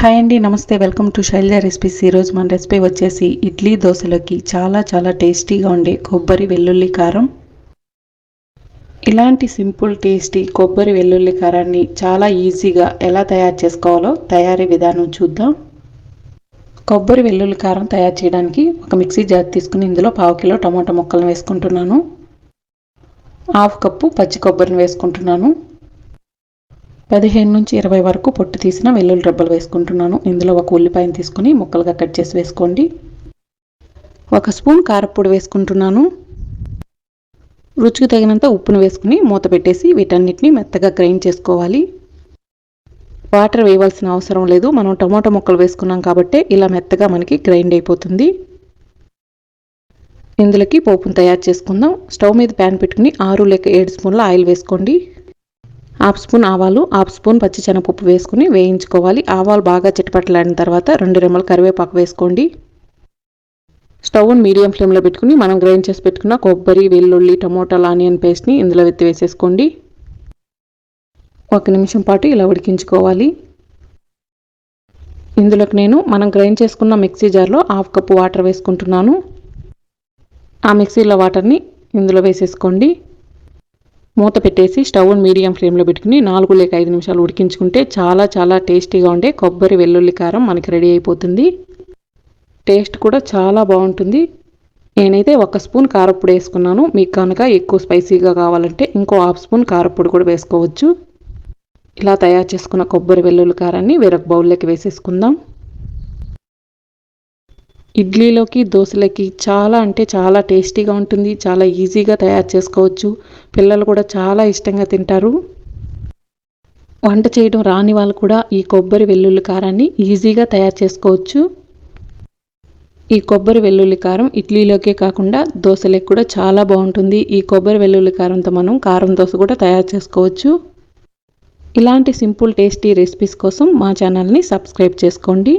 Hi అండి నమస్తే welcome to Shailaja recipes. ఈరోజు మన రెసిపీ వచ్చేసి ఇడ్లీ దోశలోకి చాలా చాలా టేస్టీగా ఉండే కొబ్బరి వెల్లుల్లి కారం. ఇలాంటి సింపుల్ టేస్టీ కొబ్బరి వెల్లుల్లి కారాన్ని చాలా ఈజీగా ఎలా తయారు చేసుకోవాలో తయారీ విధానం చూద్దాం. కొబ్బరి వెల్లుల్లి కారం తయారు చేయడానికి ఒక మిక్సీ జార్ తీసుకుని ఇందులో పావు కిలో టమాటా ముక్కలను వేసుకుంటున్నాను. హాఫ్ కప్పు పచ్చి కొబ్బరిని వేసుకుంటున్నాను. పదిహేను నుంచి ఇరవై వరకు పొట్టు తీసిన వెల్లుల్లి రెబ్బలు వేసుకుంటున్నాను. ఇందులో ఒక ఉల్లిపాయను తీసుకుని ముక్కలుగా కట్ చేసి వేసుకోండి. ఒక స్పూన్ కారప్పొడి వేసుకుంటున్నాను. రుచికి తగినంత ఉప్పును వేసుకుని మూత పెట్టేసి వీటన్నిటిని మెత్తగా గ్రైండ్ చేసుకోవాలి. వాటర్ వేయవలసిన అవసరం లేదు. మనం టమాటో ముక్కలు వేసుకున్నాం కాబట్టి ఇలా మెత్తగా మనకి గ్రైండ్ అయిపోతుంది. ఇందులోకి పోపును తయారు చేసుకుందాం. స్టవ్ మీద ప్యాన్ పెట్టుకుని ఆరు లేక ఏడు స్పూన్ల ఆయిల్ వేసుకోండి. హాఫ్ స్పూన్ ఆవాలు హాఫ్ స్పూన్ పచ్చిశనగపప్పు వేసుకుని వేయించుకోవాలి. ఆవాలు బాగా చిటపట్లాడిన తర్వాత రెండు రెమ్మల కరివేపాకు వేసుకోండి. స్టవ్ మీడియం ఫ్లేమ్లో పెట్టుకుని మనం గ్రైండ్ చేసి పెట్టుకున్న కొబ్బరి వెల్లుల్లి టమోటాలు ఆనియన్ పేస్ట్ని ఇందులో వెత్తి వేసేసుకోండి. ఒక నిమిషం పాటు ఇలా ఉడికించుకోవాలి. ఇందులోకి నేను మనం గ్రైండ్ చేసుకున్న మిక్సీ జార్లో హాఫ్ కప్పు వాటర్ వేసుకుంటున్నాను. ఆ మిక్సీలో వాటర్ని ఇందులో వేసేసుకోండి. మూత పెట్టేసి స్టవ్ మీడియం ఫ్లేమ్లో పెట్టుకుని నాలుగు లేక ఐదు నిమిషాలు ఉడికించుకుంటే చాలా చాలా టేస్టీగా ఉండే కొబ్బరి వెల్లుల్లి కారం మనకి రెడీ అయిపోతుంది. టేస్ట్ కూడా చాలా బాగుంటుంది. నేనైతే ఒక స్పూన్ కారపొడి వేసుకున్నాను. మీకు కనుక ఎక్కువ స్పైసీగా కావాలంటే ఇంకో హాఫ్ స్పూన్ కారపొడి కూడా వేసుకోవచ్చు. ఇలా తయారు చేసుకున్న కొబ్బరి వెల్లుల్లి కారాన్ని వేరొక బౌల్లోకి వేసేసుకుందాం. ఇడ్లీలోకి దోశలకి చాలా అంటే చాలా టేస్టీగా ఉంటుంది చాలా ఈజీగా తయారు చేసుకోవచ్చు. పిల్లలు కూడా చాలా ఇష్టంగా తింటారు. వంట చేయడం రాని వాళ్ళు కూడా ఈ కొబ్బరి వెల్లుల్లి కారాన్ని ఈజీగా తయారు చేసుకోవచ్చు. ఈ కొబ్బరి వెల్లుల్లి కారం ఇడ్లీలోకే కాకుండా దోశలకు కూడా చాలా బాగుంటుంది. ఈ కొబ్బరి వెల్లుల్లి కారంతో మనం కారం దోశ కూడా తయారు చేసుకోవచ్చు. ఇలాంటి సింపుల్ టేస్టీ రెసిపీస్ కోసం మా ఛానల్ని సబ్స్క్రైబ్ చేసుకోండి.